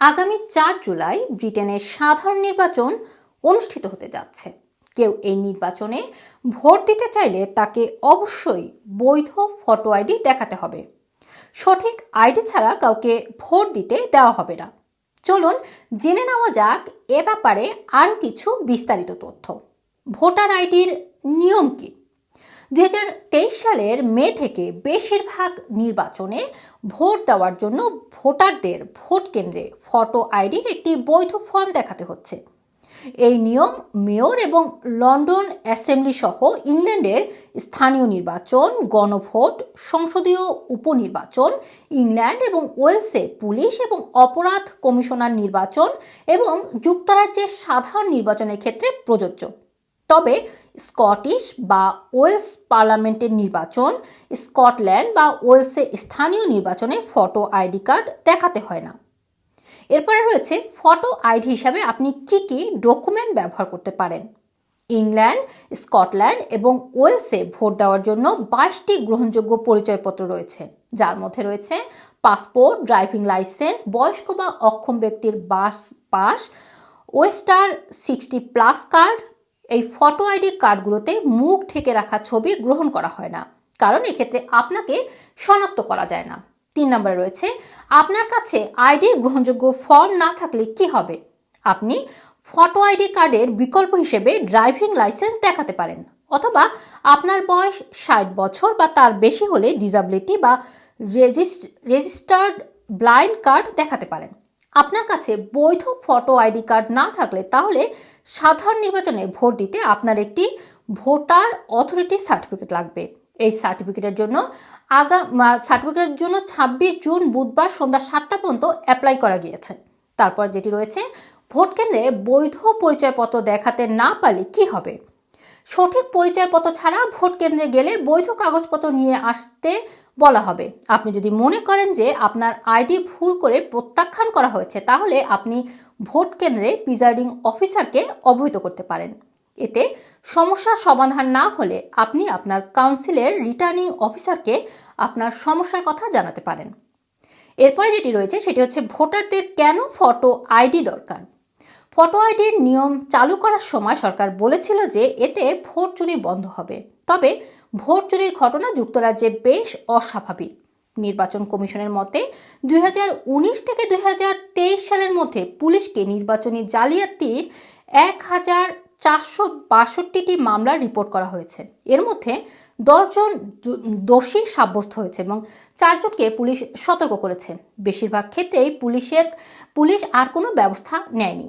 আগামী চার জুলাই ব্রিটেনের সাধারণ নির্বাচন অনুষ্ঠিত হতে যাচ্ছে। কেউ এই নির্বাচনে ভোট দিতে চাইলে তাকে অবশ্যই বৈধ ফটো আইডি দেখাতে হবে। সঠিক আইডি ছাড়া কাউকে ভোট দিতে দেওয়া হবে না। চলুন জেনে নেওয়া যাক এ ব্যাপারে আরও কিছু বিস্তারিত তথ্য। ভোটার আইডির নিয়ম কী? দুই হাজার তেইশ সালের মে থেকে বেশিরভাগ নির্বাচনে ভোট দেওয়ার জন্য ভোটারদের ভোট কেন্দ্রে ফটো আইডির একটি বৈধ ফর্ম দেখাতে হচ্ছে। এই নিয়ম মেয়র এবং লন্ডন অ্যাসেম্বলি সহ ইংল্যান্ডের স্থানীয় নির্বাচন, গণভোট, সংসদীয় উপনির্বাচন, ইংল্যান্ড এবং ওয়েলসে পুলিশ এবং অপরাধ কমিশনার নির্বাচন এবং যুক্তরাজ্যের সাধারণ নির্বাচনের ক্ষেত্রে প্রযোজ্য। তবে স্কটিশ বা ওয়েলস পার্লামেন্টের নির্বাচন, স্কটল্যান্ড বা ওয়েলসে স্থানীয় নির্বাচনে ফটো আইডি কার্ড দেখাতে হয় না। এরপরে রয়েছে ফটো আইডি হিসাবে আপনি কি কি ডকুমেন্ট ব্যবহার করতে পারেন? ইংল্যান্ড, স্কটল্যান্ড এবং ওয়েলসে ভোট দেওয়ার জন্য বাইশটি গ্রহণযোগ্য পরিচয়পত্র রয়েছে। যার মধ্যে রয়েছে পাসপোর্ট, ড্রাইভিং লাইসেন্স, বয়স্ক বা অক্ষম ব্যক্তির bus, pass, oyster sixty plus card এই ফটো আইডি কার্ডগুলোতে মুখ ঢেকে রাখা ছবি গ্রহণ করা হয় না। কারণ এক্ষেত্রে আপনাকে শনাক্ত করা যায় না। তিন নম্বরে রয়েছে, আপনার কাছে আইডির গ্রহণযোগ্য ফর্ম না থাকলে কি হবে? আপনি ফটো আইডি কার্ডের বিকল্প হিসেবে ড্রাইভিং লাইসেন্স দেখাতে পারেন। অথবা আপনার বয়স ষাট বছর বা তার বেশি হলে ডিজাবিলিটি বা রেজিস্টার্ড ব্লাইন্ড কার্ড দেখাতে পারেন। আপনার কাছে বৈধ ফটো আইডি কার্ড না থাকলে তাহলে সাধারণ নির্বাচনে ভোট দিতে আপনার একটি ভোটার অথরিটি সার্টিফিকেট লাগবে। এই সার্টিফিকেটের জন্য আগা সার্টিফিকেটের জন্য ছাব্বিশ জুন বুধবার সন্ধ্যা সাতটা পর্যন্ত অ্যাপ্লাই করা গিয়েছে। তারপর যেটি রয়েছে, ভোট কেন্দ্রে বৈধ পরিচয়পত্র দেখাতে না পারলে কি হবে? সঠিক পরিচয়পত্র ছাড়া ভোট কেন্দ্রে গেলে বৈধ কাগজপত্র নিয়ে আসতে বলা হবে। আপনি যদি মনে করেন যে আপনার আইডি ভুল করে প্রত্যাখ্যান করা হয়েছে, তাহলে আপনি ভোট কেন্দ্রে প্রিজাইডিং অফিসারকে অবহিত করতে পারেন। এতে সমস্যার সমাধান না হলে আপনি আপনার কাউন্সিলের রিটার্নিং অফিসারকে আপনার সমস্যার কথা জানাতে পারেন। এরপরে যেটি রয়েছে, সেটি হচ্ছে ভোটারদের কেন ফটো আইডি দরকার? ফটো আইডির নিয়ম চালু করার সময় সরকার বলেছিল যে এতে ভোট চুরি বন্ধ হবে। তবে ভোট চুরির ঘটনা যুক্তরাজ্যে বেশ অস্বাভাবিক। নির্বাচন কমিশনের মতে, দুই হাজার উনিশ থেকে দু হাজার তেইশ সালের মধ্যে পুলিশকে নির্বাচনী জালিয়াতির এক হাজার চারশো বাষট্টিটি মামলার রিপোর্ট করা হয়েছে। এর মধ্যে দশজন দোষী সাব্যস্ত হয়েছে এবং চারজনকে পুলিশ সতর্ক করেছে। বেশিরভাগ ক্ষেত্রেই পুলিশের, পুলিশ আর কোনো ব্যবস্থা নেয়নি।